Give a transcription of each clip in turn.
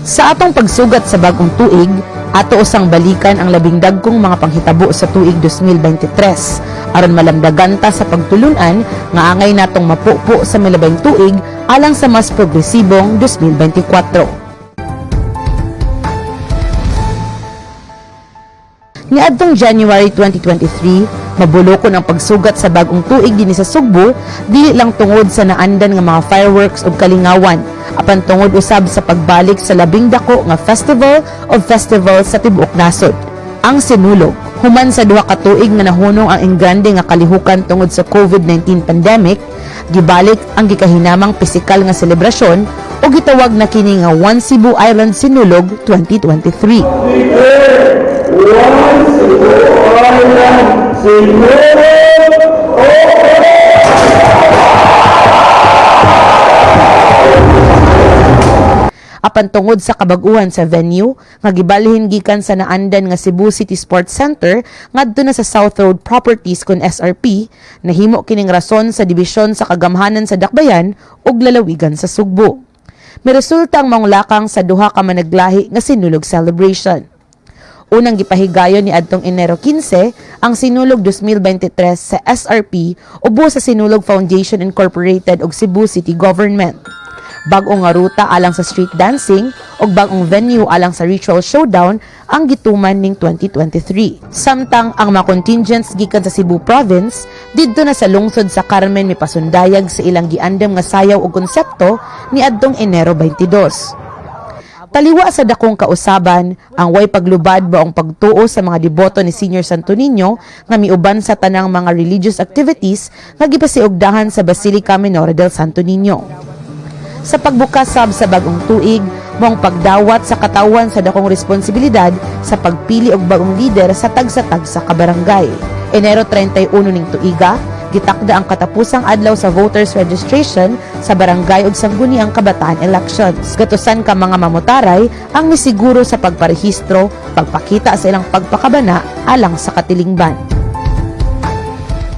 Sa atong pagsugat sa bagong tuig, ato usang balikan ang labing dagkong mga panghitabo sa tuig 2023 aron malamdagan ta sa pagtulunan nga angay natong mapupo sa milabing tuig alang sa mas progresibong 2024. Niadtong January 2023, mabulokon ang pagsugat sa bagong tuig dinhi sa Sugbo, dili lang tungod sa naandan nga mga fireworks ug kalingawan, apan tungod usab sa pagbalik sa labing dako nga Festival of Festivals sa tibuok nasod. Ang Sinulog, human sa duha ka tuig nga nahunong ang enggrande nga kalihukan tungod sa COVID-19 pandemic, gibalik ang gikahinamang pisikal nga selebrasyon o gitawag na kini nga One Cebu Island Sinulog 2023. Apan tungod sa kabaguhan sa venue nga gibalhin gikan sa naandan nga Cebu City Sports Center ngadto na sa South Road Properties kon SRP nahimo kining rason sa dibisyon sa kagamhanan sa Dakbayan ug lalawigan sa Sugbo. May resulta ang manglakang sa duha ka managlahi nga sinulog celebration. Unang gipahigayon ni adtong Enero 15 ang Sinulog 2023 sa SRP ubo sa Sinulog Foundation Incorporated ug Cebu City Government bagong nga ruta alang sa street dancing ug bagong venue alang sa ritual showdown ang gituman ning 2023. Samtang ang mga contingents gikan sa Cebu Province didto na sa lungsod sa Carmen mipasundayag sa ilang giandam nga sayaw ug konsepto ni adtong Enero 22. Taliwa sa dakong kausaban, ang way paglubad ba ang pagtuo sa mga deboto ni Senior Santo Niño nga miuban sa tanang mga religious activities nga gipasiugdahan sa Basilica Menor del Santo Niño sa pagbukas sab sa bagong tuig mong pagdawat sa katawan sa dakong responsibilidad sa pagpili og bagong lider sa tag-sa-tag sa kabarangay. Enero 31 ning tuiga, gitakda ang katapusang adlaw sa voters registration sa barangay ug sangguniang kabataan elections. Gatusan ka mga mamutaray ang misiguro sa pagparehistro, pagpakita sa ilang pagpakabana alang sa katilingban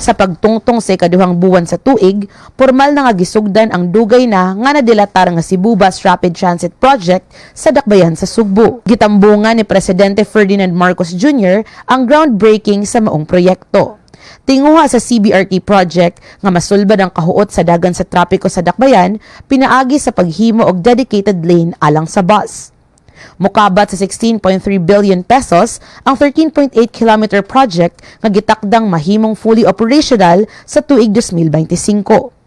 sa pagtungtong sa ikaduhang buwan sa tuig, formal na nga gisugdan ang dugay na nga nadilatar nga Cebu Bus Rapid Transit Project sa Dakbayan sa Sugbo. Gitambungan ni Presidente Ferdinand Marcos Jr. ang groundbreaking sa maong proyekto. Tinguha sa CBRT project nga masulbad ang kahuot sa dagan sa trapiko sa Dakbayan, pinaagi sa paghimo og dedicated lane alang sa bus. Mukabat sa 16.3 billion pesos ang 13.8 kilometer project nga gitakdang mahimong fully operational sa tuig 2025.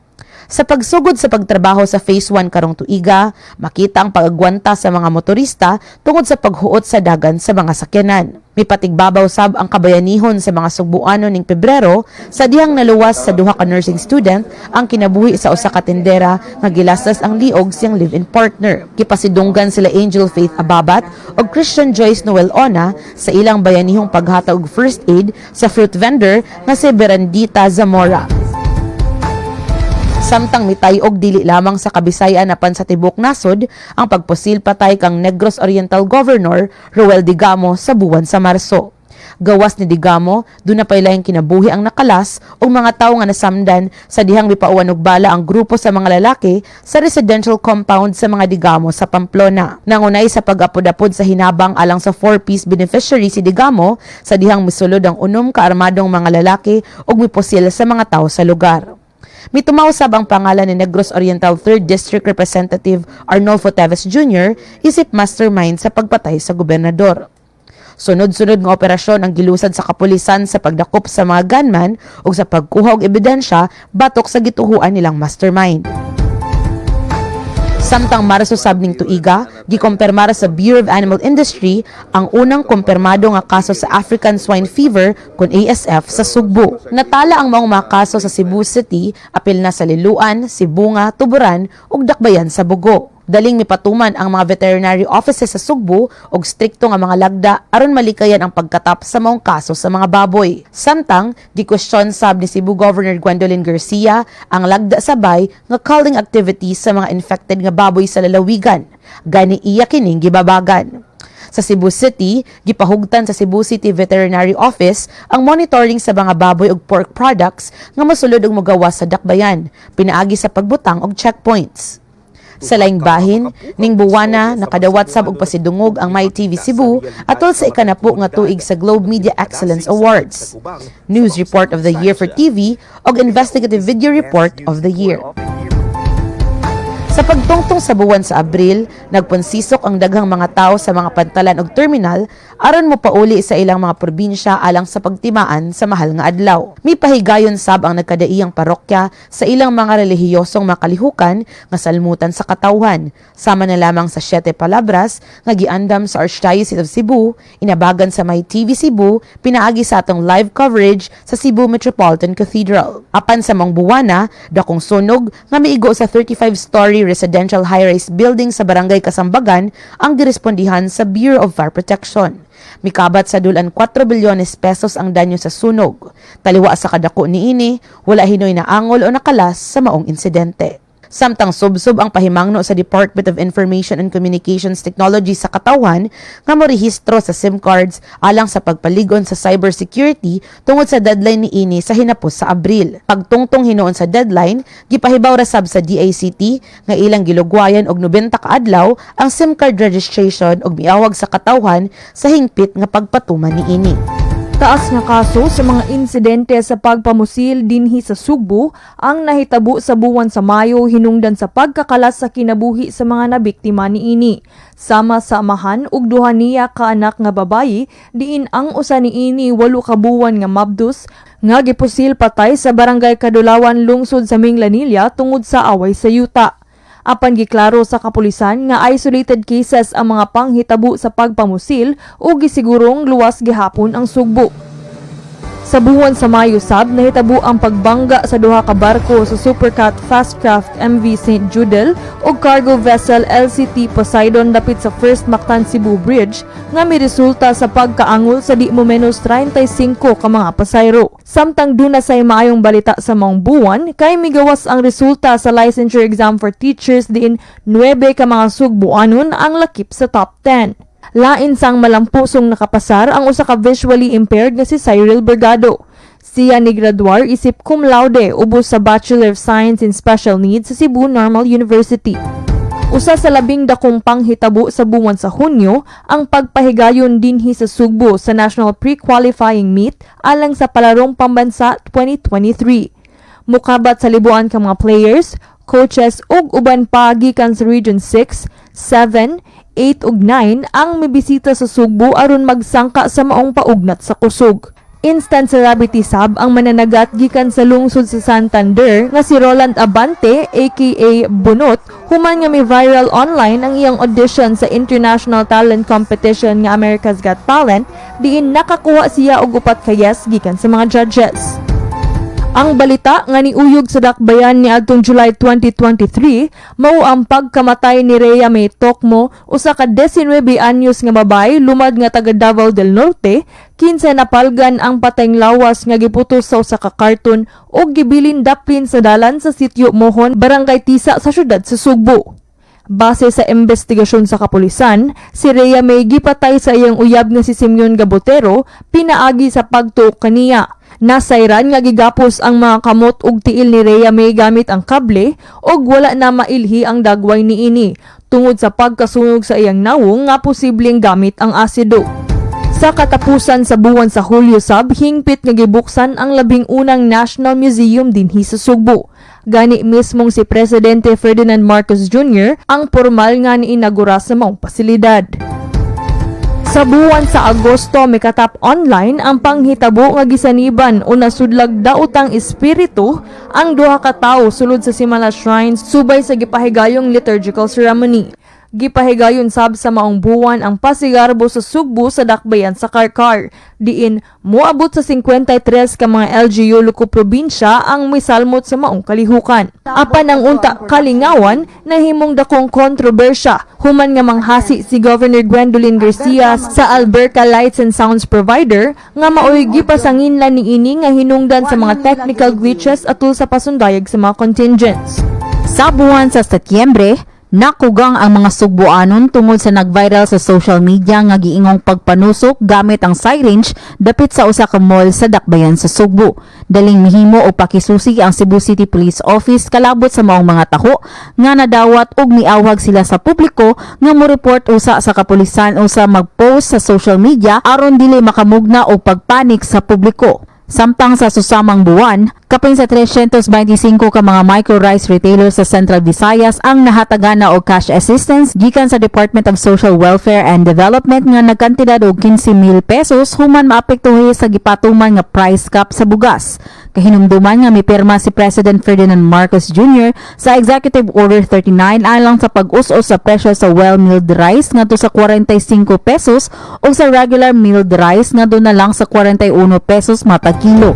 Sa pagsugod sa pagtrabaho sa Phase 1 karong tuiga, makita ang pagagwanta sa mga motorista tungod sa paghuot sa dagan sa mga sakyanan. May patigbabaw sab ang kabayanihon sa mga Sugbuano ning Pebrero sa dihang naluwas sa duha ka nursing student ang kinabuhi sa usa ka tendera nga gilastas ang liog siyang live-in partner. Kipasidunggan sila Angel Faith Ababat ug Christian Joyce Noel Ona sa ilang bayanihong paghatag og first aid sa fruit vendor nga si Berandita Zamora samtang mitayog dili lamang sa kabisayan apan sa tibok nasod ang pagpusil patay kang Negros Oriental Governor Roel Digamo sa buwan sa Marso. Gawas ni Digamo, doon na pailayang kinabuhi ang nakalas o mga tao nga nasamdan sa dihang mipauwan og bala ang grupo sa mga lalaki sa residential compound sa mga Digamo sa Pamplona. Nangunay sa pag-apod-apod sa hinabang alang sa four-piece beneficiary si Digamo sa dihang misulod ang unom ka armadong mga lalaki ug mipusil sa mga tao sa lugar. Mitumausab ang pangalan ni Negros Oriental 3rd District Representative Arnolfo Teves Jr. isip mastermind sa pagpatay sa gobernador. Sunod-sunod nga operasyon ang gilusad sa kapulisan sa pagdakop sa mga gunman o sa pagkuha og ebidensya batok sa gituhuan nilang mastermind. Samtang Marso sabning tuiga, gikompirmar sa Bureau of Animal Industry ang unang kumpirmado nga kaso sa African Swine Fever kun ASF sa Sugbo. Natala ang mga mga kaso sa Cebu City, apil na sa Liluan, Sibunga, Tuburan ug Dakbayan sa Bugo. Daling mipatuman ang mga veterinary offices sa Sugbo og strikto nga mga lagda aron malikayan ang pagkatap sa maong kaso sa mga baboy. Samtang gikwestiyon sab ni Cebu Governor Gwendolyn Garcia ang lagda sabay nga culling activities sa mga infected nga baboy sa lalawigan. Gani iya kining gibabagan. Sa Cebu City, gipahugtan sa Cebu City Veterinary Office ang monitoring sa mga baboy ug pork products nga mosulod og mogawas sa dakbayan, pinaagi sa pagbutang og checkpoints. Sa laing bahin, ning buwana nakadawat sab og pasidungog ang My TV Cebu atol sa ikanapo nga tuig sa Globe Media Excellence Awards. News Report of the Year for TV og Investigative Video Report of the Year. Sa pagtungtong sa buwan sa Abril, nagpunsisok ang daghang mga tao sa mga pantalan ug terminal aron mo pauli sa ilang mga probinsya alang sa pagtimaan sa mahal nga adlaw. Mi pahigayon sab ang nagkadaiyang parokya sa ilang mga relihiyosong makalihukan nga salmutan sa katawhan, sama na lamang sa Siete Palabras nga giandam sa Archdiocese of Cebu, inabagan sa May TV Cebu, pinaagi sa atong live coverage sa Cebu Metropolitan Cathedral. Apan sa mga buwana, dakong sunog nga miigo sa 35-story residential high-rise building sa Barangay Kasambagan ang girespondihan sa Bureau of Fire Protection. Mikabat sa dulan 4 bilyones pesos ang danyo sa sunog. Taliwa sa kadako ni ini, wala hinoy na angol o nakalas sa maong insidente. Samtang subsob ang pahimangno sa Department of Information and Communications Technology sa katawan nga morehistro sa SIM cards alang sa pagpaligon sa cybersecurity tungod sa deadline ni ini sa hinapos sa Abril. Pagtungtong hinuon sa deadline, gipahibaw ra sab sa DICT nga ilang gilugwayan og 90 ka adlaw ang SIM card registration og miawag sa katawan sa hingpit nga pagpatuman ni ini. Taas nga kaso sa mga insidente sa pagpamusil dinhi sa Sugbo ang nahitabo sa buwan sa Mayo hinungdan sa pagkakalas sa kinabuhi sa mga nabiktima niini. Sama sa amahan ug duha niya ka anak nga babayi diin ang usa niini walo ka buwan nga mabdus nga gipusil patay sa barangay Kadulawan lungsod sa Minglanilla tungod sa away sa yuta. Apan giklaro sa kapulisan nga isolated cases ang mga panghitabo sa pagpamusil ug gisigurong luwas gihapon ang sugbo. Sa buwan sa Mayo sab nahitabo ang pagbangga sa duha ka barko sa Supercat Fastcraft MV St. Judel ug cargo vessel LCT Poseidon dapit sa First Mactan Cebu Bridge nga miresulta sa pagkaangol sa di mo menos 35 ka mga pasayro. Samtang duna say maayong balita sa mga buwan kay migawas ang resulta sa licensure exam for teachers diin 9 ka mga sugbuanon ang lakip sa top 10. Lain sang malampusong nakapasar ang usa ka visually impaired nga si Cyril Bergado. Siya ni graduar isip cum laude ubos sa Bachelor of Science in Special Needs sa Cebu Normal University. Usa sa labing dakong panghitabo sa buwan sa Hunyo ang pagpahigayon dinhi sa Sugbo sa National Pre-Qualifying Meet alang sa Palarong Pambansa 2023. Mukabat sa libuan ka mga players, coaches ug uban pa gikan sa Region 6, 7, 8 ug 9 ang mibisita sa Sugbo aron magsangka sa maong paugnat sa kusog. Instant celebrity sab ang mananagat gikan sa lungsod sa Santander nga si Roland Abante aka Bunot human nga may viral online ang iyang audition sa International Talent Competition nga America's Got Talent diin nakakuha siya og upat ka yes gikan sa mga judges. Ang balita nga niuyog sa dakbayan ni adtong July 2023 mao ang pagkamatay ni Rhea May Tokmo usa ka 19 anyos nga babay lumad nga taga Davao del Norte kinsa napalgan ang patayng lawas nga giputos sa usa ka karton ug gibilin daplin sa dalan sa sitio Mohon, Barangay Tisa sa syudad sa Sugbo. Base sa investigasyon sa kapulisan, si Rhea May gipatay sa iyang uyab nga si Simeon Gabotero pinaagi sa pagtuok kaniya. Nasayran nga gigapos ang mga kamot ug tiil ni Rhea May gamit ang kable ug wala na mailhi ang dagway ni ini tungod sa pagkasunog sa iyang nawong nga posibleng gamit ang asido. Sa katapusan sa buwan sa Hulyo sab, hingpit nga gibuksan ang labing unang National Museum dinhi sa Sugbo. Gani mismong si Presidente Ferdinand Marcos Jr. ang formal nga niinagura sa maong pasilidad. Sa buwan sa Agosto, mikatap online ang panghitabo nga gisaniban o nasudlag daotang espiritu ang duha ka tawo sulod sa Simala Shrine subay sa gipahigayong liturgical ceremony. Gipahigayon sab sa maong buwan ang pasigarbo sa Sugbo sa dakbayan sa Karkar. Diin moabot sa 53 ka mga LGU luko probinsya ang misalmot sa maong kalihukan. Apan ang unta kalingawan nahimong dakong kontrobersya human nga manghasi si Governor Gwendolyn Garcia sa Alberca Lights and Sounds Provider nga maoy gipasangin la ni ini nga hinungdan sa mga technical glitches atul sa pasundayag sa mga contingents. Sa buwan sa Setyembre, Nakugang ang mga Sugbuanon tungod sa nag-viral sa social media nga giingong pagpanusok gamit ang syringe dapit sa usa ka mall sa Dakbayan sa Sugbo. Daling mihimo o pakisusi ang Cebu City Police Office kalabot sa maong mga taho nga nadawat og miawhag sila sa publiko nga mo report usa sa kapulisan o sa mag-post sa social media aron dili makamugna og pagpanik sa publiko. Samtang sa susamang buwan, kapin sa 325 ka mga micro-rice retailers sa Central Visayas ang nahatagana og cash assistance gikan sa Department of Social Welfare and Development nga nagkantidad og 15,000 pesos human maapektuhi sa gipatuman nga price cap sa bugas. Kahinumduman nga mipirma si President Ferdinand Marcos Jr. sa Executive Order 39 alang sa pag-us-us sa presyo sa well-milled rice ngadto sa 45 pesos o sa regular milled rice ngadto na lang sa 41 pesos matag kilo.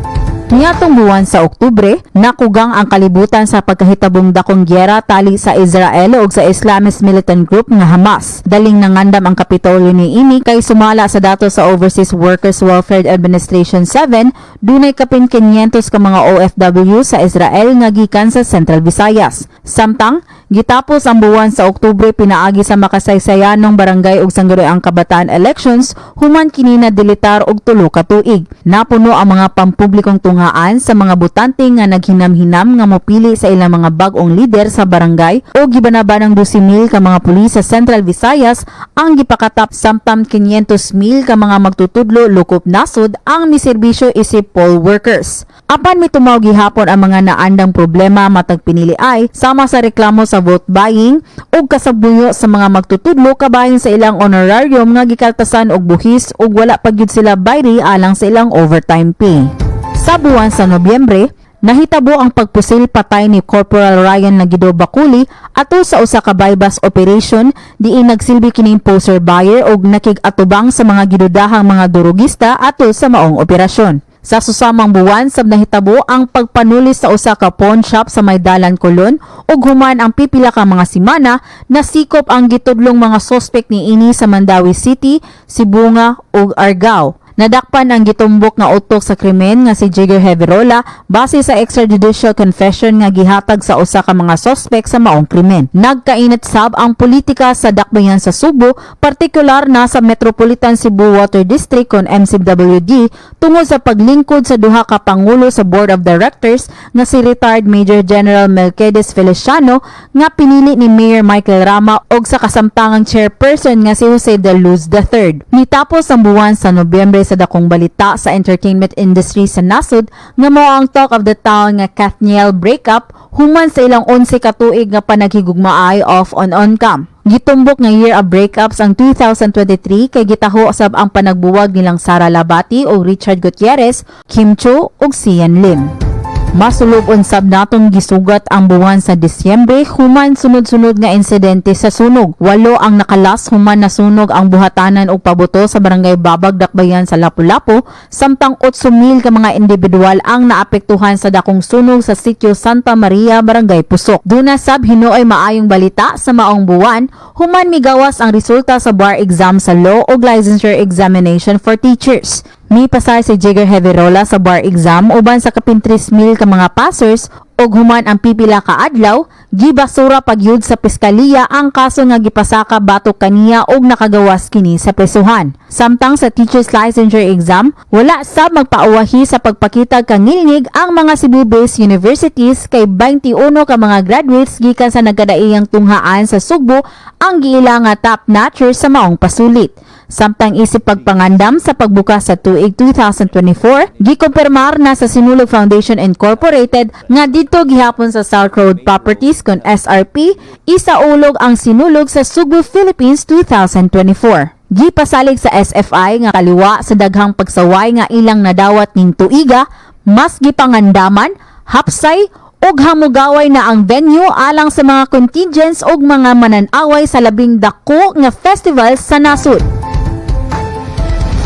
Niatong buwan sa Oktubre, nakugang ang kalibutan sa pagkahitabong dakong gyera tali sa Israel ug sa Islamist militant group nga Hamas. Daling nangandam ang kapitolyo ni ini kay sumala sa datos sa Overseas Workers Welfare Administration 7, dunay kapin 500 ka mga OFW sa Israel nga gikan sa Central Visayas. Samtang Gitapos ang buwan sa Oktubre pinaagi sa makasaysayanong barangay ug sanggaroang kabataan elections human kini na dilitar og tulo ka tuig. Napuno ang mga pampublikong tunghaan sa mga butante nga naghinam-hinam nga mopili sa ilang mga bag-ong lider sa barangay o gibanaba ng 12,000 ka mga pulis sa Central Visayas ang gipakatap samtam 500,000 ka mga magtutudlo lukop nasod ang miserbisyo isip poll workers. Apan mitumaw gihapon ang mga naandang problema matag pinili ay sama sa reklamo sa vote buying ug kasabuyo sa mga magtutudlo kabahin sa ilang honorarium nga gikaltasan og buhis ug wala pa gyud sila bayri alang sa ilang overtime pay. Sa buwan sa Nobyembre, Nahitabo ang pagpusil patay ni Corporal Ryan Nagido Bakuli ato sa usa ka bypass operation diin nagsilbi kining poster buyer og nakig-atubang sa mga gidudahang mga durugista ato sa maong operasyon. Sa susamang buwan sab nahitabo ang pagpanulis sa usa ka pawn shop sa Maydalan Colon ug human ang pipila ka mga simana nasikop ang gitudlong mga sospek ni ini sa Mandawi City, Sibunga ug Argao. Nadakpan ang gitumbok nga utok sa krimen nga si Jigger Heverola base sa extrajudicial confession nga gihatag sa usa ka mga sospek sa maong krimen. Nagkainit sab ang politika sa dakbayan sa Subo, partikular na sa Metropolitan Cebu Water District kon MCWD tungod sa paglingkod sa duha ka pangulo sa Board of Directors nga si retired Major General Melquiades Feliciano nga pinili ni Mayor Michael Rama og sa kasamtangang chairperson nga si Jose de Luz III. Nitapos ang buwan sa Nobyembre sa dakong balita sa entertainment industry sa nasod nga mao ang talk of the town nga Kathniel breakup human sa ilang 11 ka tuig nga panaghigugmaay off on on cam. Gitumbok nga year of breakups ang 2023 kay gitaho sab ang panagbuwag nilang Sara Labati o Richard Gutierrez, Kim Cho ug Sian Lim. Masulog unsab natong gisugat ang buwan sa Disyembre human sunod-sunod nga insidente sa sunog. Walo ang nakalas human nasunog ang buhatanan og pabuto sa barangay Babag Dakbayan sa Lapu-Lapu samtang 8,000 ka mga individual ang naapektuhan sa dakong sunog sa sitio Santa Maria, Barangay Pusok. Duna sab hinuoy maayong balita sa maong buwan human migawas ang resulta sa bar exam sa law ug licensure examination for teachers. Mi pasar si Jigger Heverola sa bar exam uban sa kapin 3,000 ka mga passers og human ang pipila ka adlaw, gibasura pagyud sa piskaliya ang kaso nga gipasaka batok kaniya og nakagawas kini sa presuhan. Samtang sa teacher's licensure exam, wala sab magpauwahi sa pagpakita kangilnig ang mga Cebu-based universities kay 21 ka mga graduates gikan sa nagkadaiyang tunghaan sa Sugbo ang giila nga top notcher sa maong pasulit. Samtang isip pagpangandam sa pagbukas sa tuig 2024, gikumpirmar na sa Sinulog Foundation Incorporated nga dito gihapon sa South Road Properties kon SRP, isa ulog ang sinulog sa Sugu, Philippines 2024. Gipasalig sa SFI nga kaliwa sa daghang pagsaway nga ilang nadawat ning tuiga, mas gipangandaman, hapsay ug hamugaway na ang venue alang sa mga contingents ug mga mananaway sa labing dako nga festival sa nasud.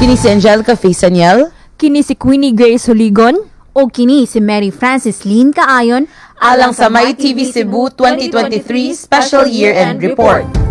Kini si Angelica Faisaniel. Kini si Queenie Grace Huligon. O kini si Mary Francis Lin Kaayon Alang sa My TV Cebu 2023 Special Year-End Report.